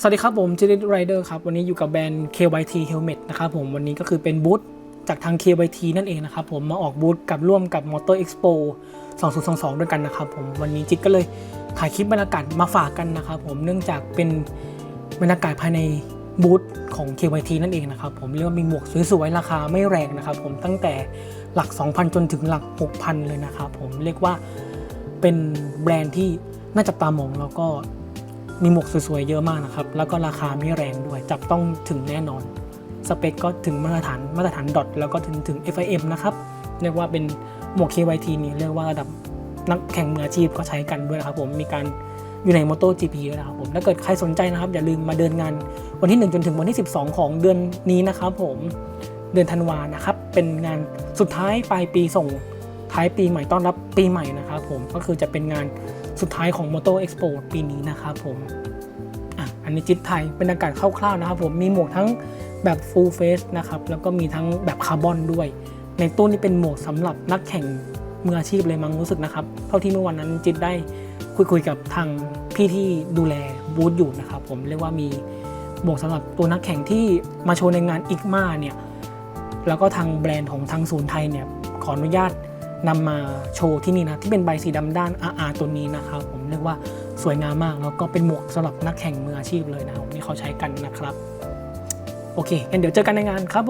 สวัสดีครับผมจิริไรเดอร์ครับ วันนี้อยู่กับแบรนด์ KYT Helmet นะครับผมวันนี้ก็คือเป็นบูธจากทาง KYT นั่นเองนะครับผมมาออกบูธกับร่วมกับ Motor Expo 2022 ด้วยกันนะครับผมวันนี้จิตก็เลยถ่ายคลิปบรรยากาศมาฝากกันนะครับผมเนื่องจากเป็นบรรยากาศภายในบูธของ KYT นั่นเองนะครับผมเรียกว่ามีหมวกสวยๆราคาไม่แรงนะครับผมตั้งแต่หลัก 2,000 จนถึงหลัก 6,000 เลยนะครับผมเรียกว่าเป็นแบรนด์ที่น่าจับตามองแล้วก็ มีหมวกสวยๆเยอะมากนะครับ แล้วก็ราคาไม่แรงด้วย จับต้องถึงแน่นอน สเปคก็ถึงมาตรฐานมาตรฐานดอทแล้วก็ถึงถึง FIM นะครับ เรียกว่าเป็นหมวก KYT นี่เรียกว่าระดับนักแข่งมืออาชีพก็ใช้กันด้วยนะครับผม มีการอยู่ใน MotoGP ด้วยนะครับผม ถ้าเกิดใครสนใจนะครับ อย่าลืมมาเดินงานวันที่ 1 จนถึงวันที่ 12 ของเดือนนี้นะครับผมเดือนธันวานะครับ เป็นงานสุดท้ายปลายปีส่งท้ายปีใหม่ต้อนรับปีใหม่นะครับผมก็คือจะเป็นงาน สุดท้ายของ Moto Expo ปีนี้นะครับผมอะอันนี้จิตไทยเป็นอากาศคร่าวๆนะครับผมมีหมวกทั้งแบบ full face นะครับแล้วก็มีทั้งแบบคาร์บอนด้วย ในตู้นี้เป็นหมวกสำหรับนักแข่งมืออาชีพเลยมั้งรู้สึกนะครับ เท่าที่เมื่อวันนั้นจิตได้คุยคุยๆกับทางพี่ที่ดูแลบูธอยู่นะครับผมเรียกว่ามีหมวกสำหรับตัวนักแข่งที่มาโชว์ในงานอิกมาเนี่ยแล้วก็ทางแบรนด์ของทางศูนย์ไทยเนี่ยขออนุญาต นำมาโชว์ที่นี่นะ ที่เป็นใบสีดำด้าน RR ตัวนี้นะครับ ผมเรียกว่าสวยงามมาก แล้วก็เป็นหมวกสำหรับนักแข่งมืออาชีพเลยนะครับที่เขาใช้กันนะครับ โอเคงั้นเดี๋ยวเจอกันในงานครับ